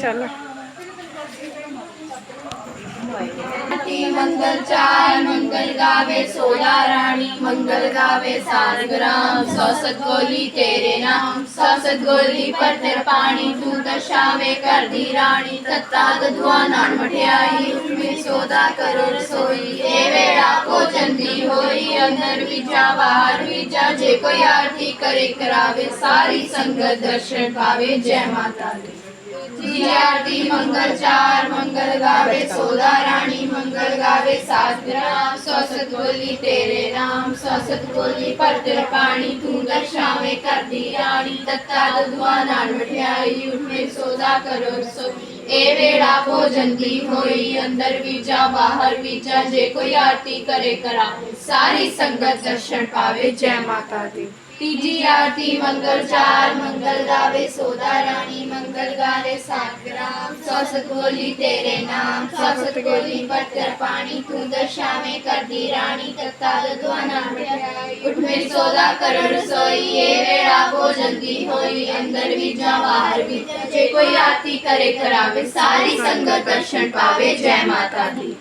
चलो मंगल चार मंगल गावे सोला रानी मंगल गावे सात ग्राम सौ सतगोली तेरे नाम सौ सतगोली पर तेरा पानी तू दशावे कर दी रानी तत्ता दुआ नान मठियाई उसमें सौदा करो रसोई ए वेड़ा भोजन दी होई अंदर विचा बाहर विचा जे कोई आरती करे करावे सारी संगत दर्शन पावे जय माता दी जी आरती मंगल चार, मंगल गावे सोदा रानी मंगल गावे सात ग्राम सौसत बोली, तेरे नाम। सौसत बोली पर तेरे पानी तू दर्शावे कर दी रानी तत्ता दुआ नान मठियाई उठे सौदा करो सो। ए वेड़ा भोजन दी होई, अंदर बीजा बाहर बीजा जे सारी संगत दर्शन पावे। जय माता दी। तीजी आरती, मंगल चार, मंगल गावे, सोदा रानी, मंगल गावे, सात ग्राम। सौसत बोली तेरे नाम, सौसत बोली पर तेरा पानी। तू दर्शावे कर दी रानी, तत्ता दुआना उठ में सौदा करो रसोई ये वेड़ा भोजन दी होई। अंदर भी जा, बाहर भी। जे कोई आरती करे, करावे। सारी संगत दर्शन पावे। जय माता दी।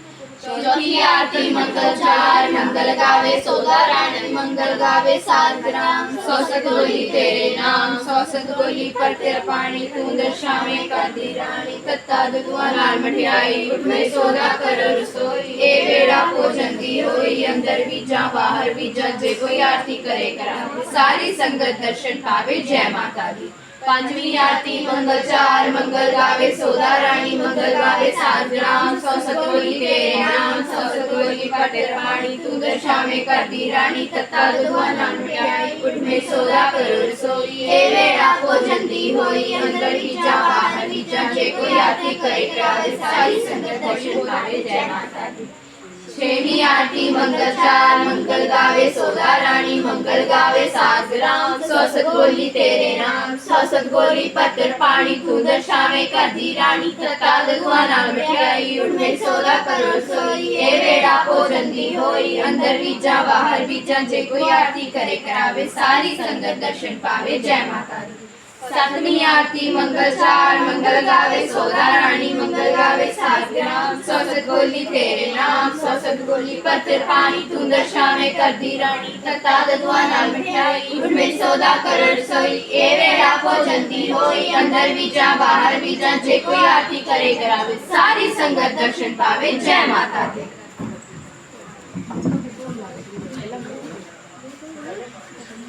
चौथी आरती मंगल चार मंगल गावे सोदा रानी मंगल गावे सात ग्राम सौसत बोली तेरे नाम सौसत बोली पर तेरा पानी तू दर्शावे कर दी रानी तत्ता दुआ नाल मठियाई में सौदा करो रसोई ए बेड़ा भोजन दी होई अंदर भी जा बाहर भी जा जे कोई आरती करे करा सारी संगत पांचवी आरती, मंगल चार, मंगल गावे सोदा रानी मंगल गावे सात ग्राम सौ सतोली तेरे नाम, सौ सतोली पटेर पानी तू दर्शावे कर दी रानी तत्ता दुआ नाम मिटाई उठ में सोदा करो रसोई ए वेड़ा भोजन दी होई, अंदर ही जा बाहर ही जा जे कोई आरती करे करावे सारी संगत दर्शन पावे, जय माता दी छेवी आरती मंगल चार मंगल गावे सोदा रानी मंगल गावे सात ग्राम सौसत बोली तेरे नाम सौ सतगोली पत्थर पानी तू दर्शावे कर दी रानी दुआ नाम मिठाई उठे सोदा करो सोई, ए बेड़ा भोजन दी होई, अंदर भी जा बाहर भी जा जे कोई आरती करे, करावे, सारी संगत दर्शन पावे, जय माता दी। सातवीं आरती मंगल चार मंगल गावे सोदा रानी मंगल गावे सात ग्राम सौसत बोली तेरे नाम सौसत बोली पत्थर पानी तू दर्शावे कर दी रानी तता दुआ नाल मिठाई उठमें सौदा कर रसोई ए वेड़ा भोजन दी होई, अंदर भी जा बाहर भी जा जे कोई आरती करे, करावे, सारी